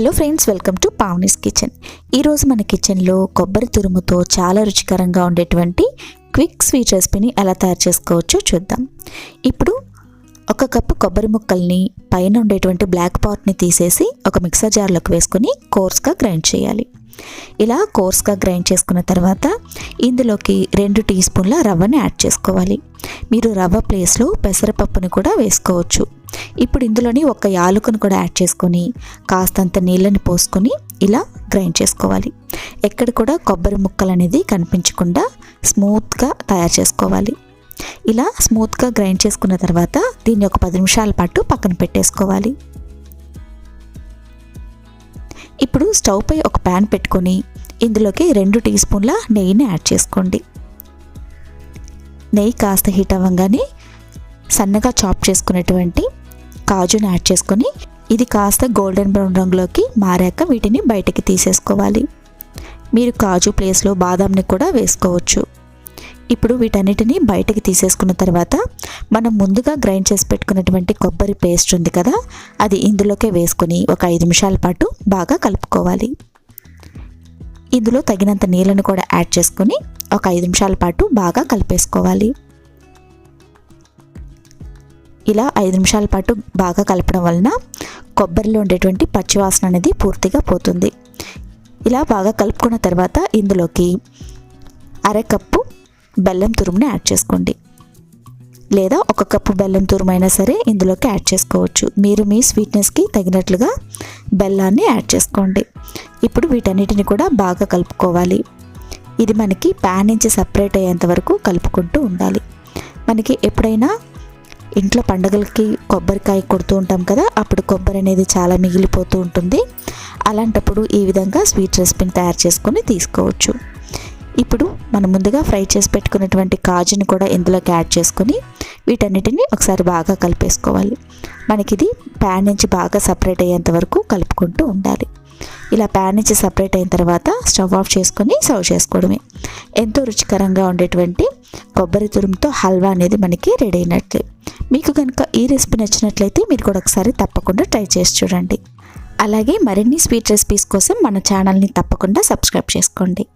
Hello friends welcome to Pavani's kitchen. ఈరోజు మన కిచెన్లో కొబ్బరి తురుముతో చాలా రుచికరంగా ఉండేటువంటి క్విక్ స్వీట్ రెసిపీని ఎలా తయారు చేసుకోవచ్చో చూద్దాం. ఇప్పుడు ఒక కప్పు కొబ్బరి ముక్కల్ని పైన ఉండేటువంటి బ్లాక్ పాట్ని తీసేసి ఒక మిక్సర్ జార్లోకి వేసుకొని కోర్స్గా గ్రైండ్ చేయాలి. ఇలా కోర్స్గా గ్రైండ్ చేసుకున్న తర్వాత ఇందులోకి రెండు టీ స్పూన్ల రవ్వని యాడ్ చేసుకోవాలి. మీరు రవ్వ ప్లేస్లో పెసరపప్పుని కూడా వేసుకోవచ్చు. ఇప్పుడు ఇందులోని ఒక యాలకును కూడా యాడ్ చేసుకొని కాస్తంత నీళ్ళని పోసుకొని ఇలా గ్రైండ్ చేసుకోవాలి. ఎక్కడ కూడా కొబ్బరి ముక్కలు అనేది కనిపించకుండా స్మూత్గా తయారు చేసుకోవాలి. ఇలా స్మూత్గా గ్రైండ్ చేసుకున్న తర్వాత దీన్ని ఒక పది నిమిషాల పాటు పక్కన పెట్టేసుకోవాలి. ఇప్పుడు స్టవ్ పై ఒక ప్యాన్ పెట్టుకొని ఇందులోకి రెండు టీ స్పూన్ల నెయ్యిని యాడ్ చేసుకోండి. నెయ్యి కాస్త హీట్ అవ్వగానే సన్నగా చాప్ చేసుకున్నటువంటి కాజుని యాడ్ చేసుకొని ఇది కాస్త గోల్డెన్ బ్రౌన్ రంగులోకి మారాక వీటిని బయటకి తీసేసుకోవాలి. మీరు కాజు ప్లేస్లో బాదాంని కూడా వేసుకోవచ్చు. ఇప్పుడు వీటన్నిటిని బయటకి తీసేసుకున్న తర్వాత మనం ముందుగా గ్రైండ్ చేసి పెట్టుకున్నటువంటి కొబ్బరి పేస్ట్ ఉంది కదా అది ఇందులోకే వేసుకొని ఒక ఐదు నిమిషాల పాటు బాగా కలుపుకోవాలి. ఇందులో తగినంత నీళ్ళను కూడా యాడ్ చేసుకొని ఒక ఐదు నిమిషాల పాటు బాగా కలిపేసుకోవాలి. ఇలా ఐదు నిమిషాల పాటు బాగా కలపడం వలన కొబ్బరిలో ఉండేటువంటి పచ్చివాసన అనేది పూర్తిగా పోతుంది. ఇలా బాగా కలుపుకున్న తర్వాత ఇందులోకి అరకప్పు బెల్లం తురుముని యాడ్ చేసుకోండి. లేదా ఒక కప్పు బెల్లం తురుమైనా సరే ఇందులోకి యాడ్ చేసుకోవచ్చు. మీరు మీ స్వీట్నెస్కి తగినట్లుగా బెల్లాన్ని యాడ్ చేసుకోండి. ఇప్పుడు వీటన్నిటిని కూడా బాగా కలుపుకోవాలి. ఇది మనకి ప్యాన్ నుంచి సపరేట్ అయ్యేంత వరకు కలుపుకుంటూ ఉండాలి. మనకి ఎప్పుడైనా ఇంట్లో పండగలకి కొబ్బరికాయ కొడుతూ ఉంటాం కదా అప్పుడు కొబ్బరి అనేది చాలా మిగిలిపోతూ ఉంటుంది. అలాంటప్పుడు ఈ విధంగా స్వీట్ రెసిపీని తయారు చేసుకొని తీసుకోవచ్చు. ఇప్పుడు మనం ముందుగా ఫ్రై చేసి పెట్టుకున్నటువంటి కాజుని కూడా ఇందులోకి యాడ్ చేసుకొని వీటన్నిటిని ఒకసారి బాగా కలిపేసుకోవాలి. మనకి ఇది ప్యాన్ నుంచి బాగా సపరేట్ అయ్యేంత వరకు కలుపుకుంటూ ఉండాలి. ఇలా ప్యాన్ నుంచి సపరేట్ అయిన తర్వాత స్టవ్ ఆఫ్ చేసుకొని సర్వ్ చేసుకోవడమే. ఎంతో రుచికరంగా ఉండేటువంటి కొబ్బరి తురుముతో హల్వా అనేది మనకి రెడీ అయినట్లే. మీకు కనుక ఈ రెసిపీ నచ్చినట్లయితే మీరు కూడా ఒకసారి తప్పకుండా ట్రై చేసి చూడండి. అలాగే మరిన్ని స్వీట్ రెసిపీస్ కోసం మన ఛానల్ని తప్పకుండా సబ్స్క్రైబ్ చేసుకోండి.